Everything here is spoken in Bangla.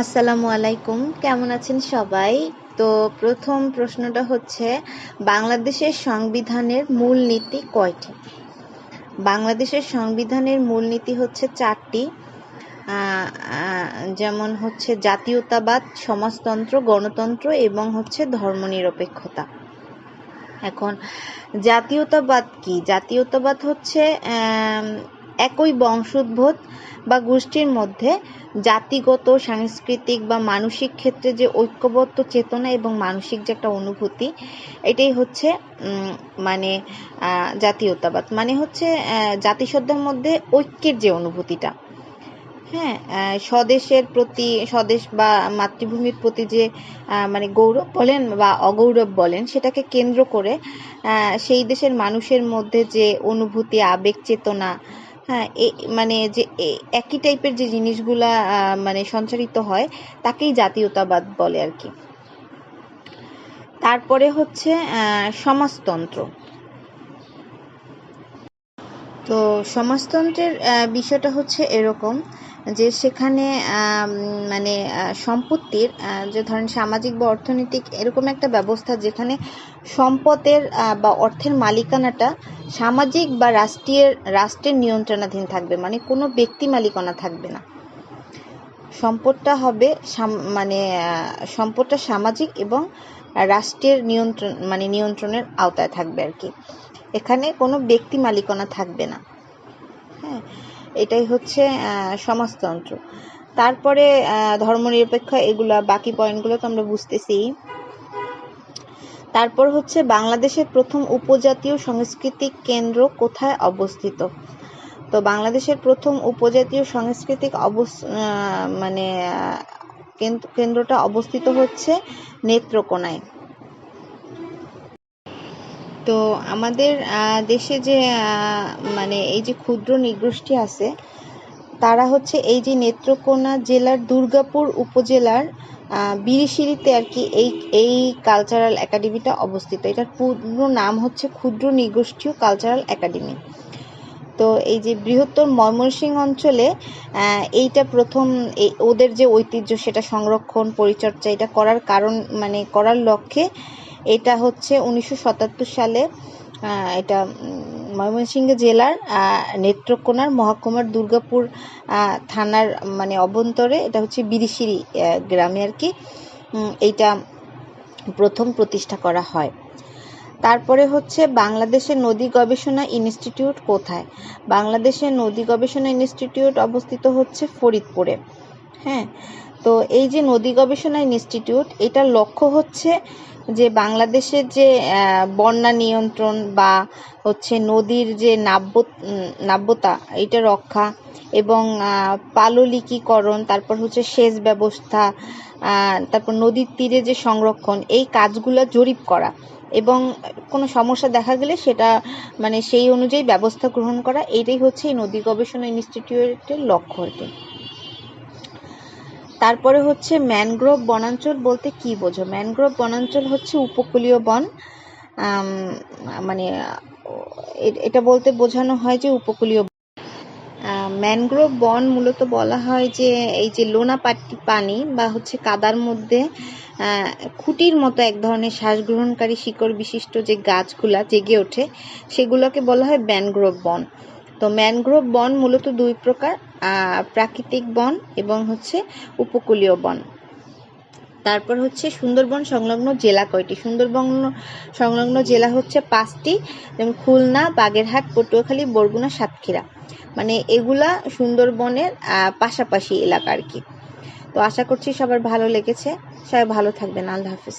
আসসালামু আলাইকুম। কেমন আছেন সবাই? তো প্রথম প্রশ্নটা হচ্ছে, বাংলাদেশের সংবিধানের মূল নীতি কয়টি? বাংলাদেশের সংবিধানের মূল নীতি হচ্ছে চারটি। যেমন হচ্ছে জাতীয়তাবাদ, সমাজতন্ত্র, গণতন্ত্র এবং হচ্ছে ধর্মনিরপেক্ষতা। এখন, জাতীয়তাবাদ কি? জাতীয়তাবাদ হচ্ছে একই বংশোদ্ভূত বা গোষ্ঠীর মধ্যে জাতিগত, সাংস্কৃতিক বা মানসিক ক্ষেত্রে যে ঐক্যবদ্ধ চেতনা এবং মানসিক যে একটা অনুভূতি, এটাই হচ্ছে মানে জাতীয়তাবাদ। মানে হচ্ছে জাতিসত্তার মধ্যে ঐক্যের যে অনুভূতিটা। হ্যাঁ স্বদেশের প্রতি, স্বদেশ বা মাতৃভূমির প্রতি যে মানে গৌরব বলেন বা অগৌরব বলেন, সেটাকে কেন্দ্র করে সেই দেশের মানুষের মধ্যে যে অনুভূতি, আবেগ, চেতনা হ্যাঁ মানে যে একই টাইপের যে জিনিসগুলা মানে সঞ্চারিত হয়, তাকেই জাতীয়তাবাদ বলে আর কি। তারপরে হচ্ছে সমাজতন্ত্র। তো সমাজতন্ত্রের বিষয়টা হচ্ছে এরকম যে সেখানে মানে সম্পত্তির যে ধরেন সামাজিক বা অর্থনৈতিক এরকম একটা ব্যবস্থা যেখানে সম্পদের বা অর্থের মালিকানাটা সামাজিক বা রাষ্ট্রীয়, রাষ্ট্রের নিয়ন্ত্রণাধীন থাকবে মানে কোনো ব্যক্তি মালিকানা থাকবে না। সম্পদটা হবে মানে সম্পদটা সামাজিক এবং রাষ্ট্রের নিয়ন্ত্রণ মানে নিয়ন্ত্রণের আওতায় থাকবে আর কি। এখানে কোনো ব্যক্তি মালিকানা থাকবে না। হ্যাঁ এটাই হচ্ছে সমাজতন্ত্র। তারপরে ধর্মনিরপেক্ষ এগুলা বাকি পয়েন্টগুলো তো আমরা বুঝতেছি তারপর হচ্ছে বাংলাদেশের প্রথম উপজাতীয় সাংস্কৃতিক কেন্দ্র কোথায় অবস্থিত? তো বাংলাদেশের প্রথম উপজাতীয় সাংস্কৃতিক অবস মানে কেন্দ্রটা অবস্থিত হচ্ছে নেত্রকোনায়। তো আমাদের দেশে যে মানে এই যে ক্ষুদ্র নৃগোষ্ঠী আছে, তারা হচ্ছে এই যে নেত্রকোনা জেলার দুর্গাপুর উপজেলার বিরিশিরিতে আর কি এই এই কালচারাল একাডেমিটা অবস্থিত। এটার পূর্ণ নাম হচ্ছে ক্ষুদ্র নৃগোষ্ঠীয় কালচারাল একাডেমি তো এই যে বৃহত্তর ময়মনসিংহ অঞ্চলে এইটা প্রথম ওদের যে ঐতিহ্য, সেটা সংরক্ষণ, পরিচর্যা, এটা করার কারণ মানে করার লক্ষ্যে এটা হচ্ছে উনিশশো সাতাত্তর সালে এটা ময়মনসিংহ জেলার নেত্রকোনার মহকুমার দুর্গাপুর থানার মানে অভ্যন্তরে, এটা হচ্ছে বিরিশিরি গ্রামে আর কি এইটা প্রথম প্রতিষ্ঠা করা হয়। তারপরে হচ্ছে বাংলাদেশের নদী গবেষণা ইনস্টিটিউট কোথায়? বাংলাদেশের নদী গবেষণা ইনস্টিটিউট অবস্থিত হচ্ছে ফরিদপুরে। হ্যাঁ তো এই যে নদী গবেষণা ইনস্টিটিউট, এটার লক্ষ্য হচ্ছে যে বাংলাদেশের যে বন্যা নিয়ন্ত্রণ বা হচ্ছে নদীর যে নাব্য নাব্যতা, এটা রক্ষা এবং পাললিকীকরণ, তারপর হচ্ছে সেচ ব্যবস্থা তারপর নদীর তীরে যে সংরক্ষণ, এই কাজগুলো জরিপ করা এবং কোনো সমস্যা দেখা গেলে সেটা মানে সেই অনুযায়ী ব্যবস্থা গ্রহণ করা, এটাই হচ্ছে এই নদী গবেষণা ইনস্টিটিউটের লক্ষ্য আর তারপরে হচ্ছে ম্যানগ্রোভ বনাঞ্চল বলতে কি বোঝো? ম্যানগ্রোভ বনাঞ্চল হচ্ছে উপকূলীয় বন। মানে এটা বলতে বোঝানো হয় যে উপকূলীয় ম্যানগ্রোভ বন মূলত বলা হয় যে এই যে লোনা পাটি পানি বা হচ্ছে কাদার মধ্যে খুঁটির মতো এক ধরনের শ্বাস গ্রহণকারী শিকড় বিশিষ্ট যে গাছগুলা জেগে ওঠে, সেগুলোকে বলা হয় ম্যানগ্রোভ বন। তো ম্যানগ্রোভ বন মূলত দুই প্রকার। প্রাকৃতিক বন এবং হচ্ছে উপকূলীয় বন। তারপর হচ্ছে সুন্দরবন সংলগ্ন জেলা কয়টি? সুন্দরবন সংলগ্ন জেলা হচ্ছে পাঁচটি, যেমন খুলনা, বাগেরহাট, পটুয়াখালী, বরগুনা, সাতক্ষীরা। মানে এগুলা সুন্দরবনের পাশাপাশি এলাকা আর কি। তো আশা করছি সবার ভালো লেগেছে। সবাই ভালো থাকবেন। আল্লাহ হাফিজ।